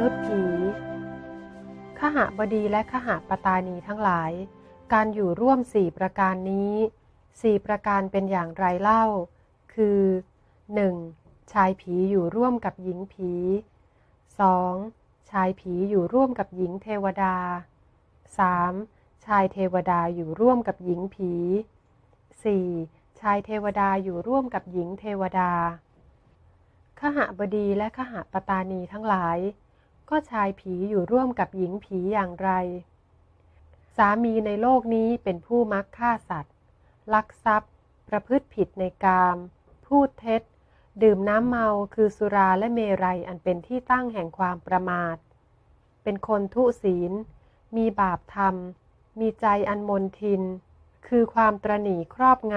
นุษย์ผีขหบดีและขหปตานีทั้งหลาย การอยู่ร่วมสี่ประการนี้สี่ประการเป็นอย่างไรเล่า คือ 1. ชายผีอยู่ร่วมกับหญิงผี 2. ชายผีอยู่ร่วมกับหญิงเทวดา 3. ชายเทวดาอยู่ร่วมกับหญิงผี 4. ชายเทวดาอยู่ร่วมกับหญิงเทวดาขหบดีและขหปตานีทั้งหลาย ก็ชายผีอยู่ร่วมกับหญิงผีอย่างไร สามีในโลกนี้เป็นผู้มักฆ่าสัตว์ ลักทรัพย์ ประพฤติผิดในกาม พูดเท็จ ดื่มน้ำเมาคือสุราและเมรัยอันเป็นที่ตั้งแห่งความประมาท เป็นคนทุศีล มีบาปธรรม มีใจอันมนทิน คือความตรณีครอบง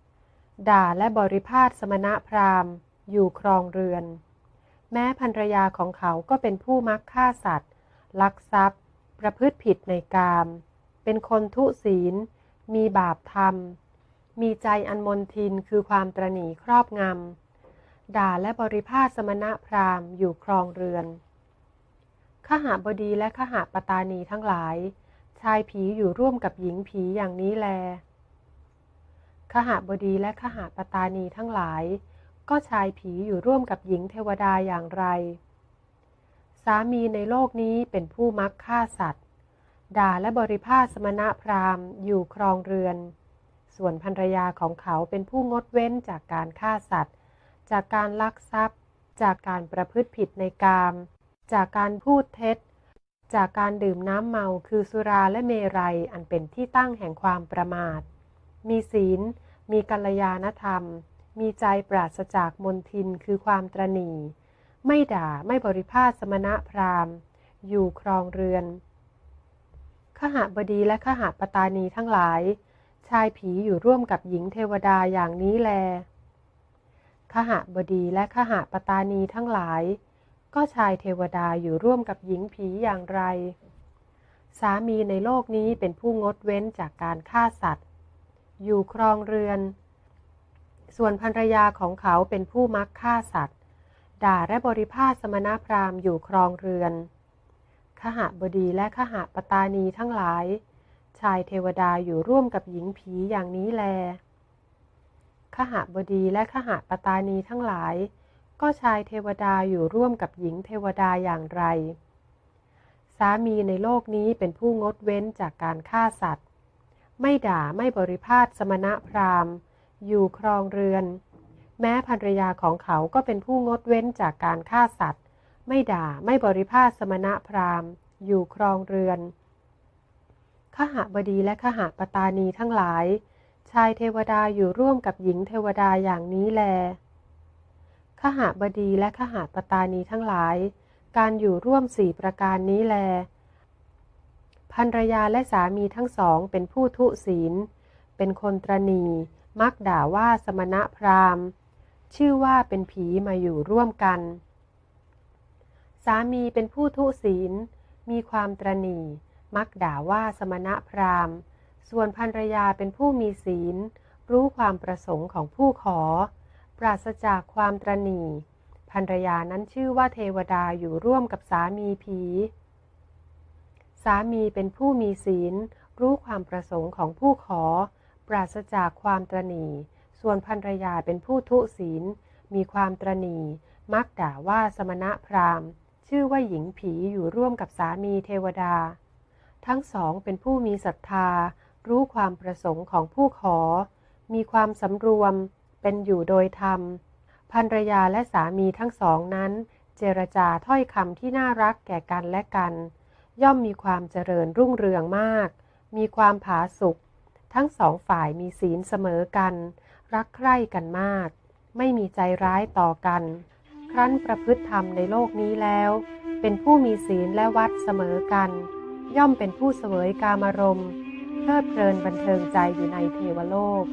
ำด่าและบริพาทสมณะพราหมณ์ อยู่ครองเรือน แม้ภรรยาของเขาก็เป็นผู้มักฆ่าสัตว์ ลักทรัพย์ ประพฤติผิดในกาม เป็นคนทุศีล มีบาปธรรม มีใจอันมนทินคือความตรณีครอบงำ ด่าและบริพาสมณะพราหมณ์อยู่ครองเรือนขหาบดีและขหาปตานีทั้งหลาย ชายผีอยู่ร่วมกับหญิงผีอย่างนี้แลขหาบดีและขหาปตานีทั้งหลาย ก็ชายผีอยู่ร่วมกับหญิงเทวดาอย่างไร สามีในโลกนี้เป็นผู้มักฆ่าสัตว์ ด่าและบริพาสมณะพราหมณ์อยู่ครองเรือน ส่วนภรรยาของเขาเป็นผู้งดเว้นจากการฆ่าสัตว์ จากการลักทรัพย์ จากการประพฤติผิดในกาม จากการพูดเท็จ จากการดื่มน้ำเมาคือสุราและเมรัยอันเป็นที่ตั้งแห่งความประมาท มีศีล มีกัลยาณธรรม มีใจปราศจากมนทินคือความตรณีไม่ด่าไม่บริพาทสมณะพราหมณ์ อยู่ครองเรือนขหบดีและขหปตานีทั้งหลาย ชายผีอยู่ร่วมกับหญิงเทวดาอย่างนี้แลขหบดีและขหปตานีทั้งหลาย ก็ชายเทวดาอยู่ร่วมกับหญิงผีอย่างไร สามีในโลกนี้เป็นผู้งดเว้นจากการฆ่าสัตว์ อยู่ครองเรือน ส่วนภรรยาของเขาเป็นผู้มักฆ่าสัตว์ ด่าและบริพาสมณพราหมณ์อยู่ครองเรือน ขหบดีและขหปตานีทั้งหลาย ชายเทวดาอยู่ร่วมกับหญิงผีอย่างนี้แล ขหบดีและขหปตานีทั้งหลาย ก็ชายเทวดาอยู่ร่วมกับหญิงเทวดาอย่างไร สามีในโลกนี้เป็นผู้งดเว้นจากการฆ่าสัตว์ ไม่ด่าไม่บริพาทสมณพราหมณ์ อยู่ครองเรือน แม้ภรรยาของเขาก็เป็นผู้งดเว้นจากการฆ่าสัตว์ ไม่ด่าไม่บริพาทสมณะพราหมณ์ อยู่ครองเรือนขหบดีและขหปตานีทั้งหลาย ชายเทวดาอยู่ร่วมกับหญิงเทวดาอย่างนี้แลขหบดีและขหปตานีทั้งหลาย การอยู่ร่วมสี่ประการนี้แลภรรยาและสามีทั้งสองเป็นผู้ทุศีล เป็นคนตรณี มักด่าว่าสมณะพราหมณ์ ชื่อว่าเป็นผีมาอยู่ร่วมกัน สามีเป็นผู้ทุศีล มีความตรณีมักด่าว่าสมณะพราหมณ์ ส่วนภรรยาเป็นผู้มีศีล รู้ความประสงค์ของผู้ขอ ปราศจากความตรณีภรรยานั้นชื่อว่าเทวดาอยู่ร่วมกับสามีผี สามีเป็นผู้มีศีล รู้ความประสงค์ของผู้ขอ ปราศจากความตรณีส่วนภรรยาเป็นผู้ทุศีล มีความตรณีมักด่าว่าสมณะพราหมณ์ ชื่อว่าหญิงผีอยู่ร่วมกับสามีเทวดา ทั้งสองเป็นผู้มีศรัทธา รู้ความประสงค์ของผู้ขอ มีความสำรวม เป็นอยู่โดยธรรมภรรยาและสามีทั้งสองนั้น เจรจาถ้อยคำที่น่ารักแก่กันและกัน ย่อมมีความเจริญรุ่งเรืองมาก มีความผาสุก ทั้งสองฝ่ายมีศีลเสมอกัน รักใคร่กันมาก ไม่มีใจร้ายต่อกัน ครั้นประพฤติธรรมในโลกนี้แล้ว เป็นผู้มีศีลและวัดเสมอกัน ย่อมเป็นผู้เสวยกามารมณ์เพลิดเพลินบันเทิงใจอยู่ในเทวโลก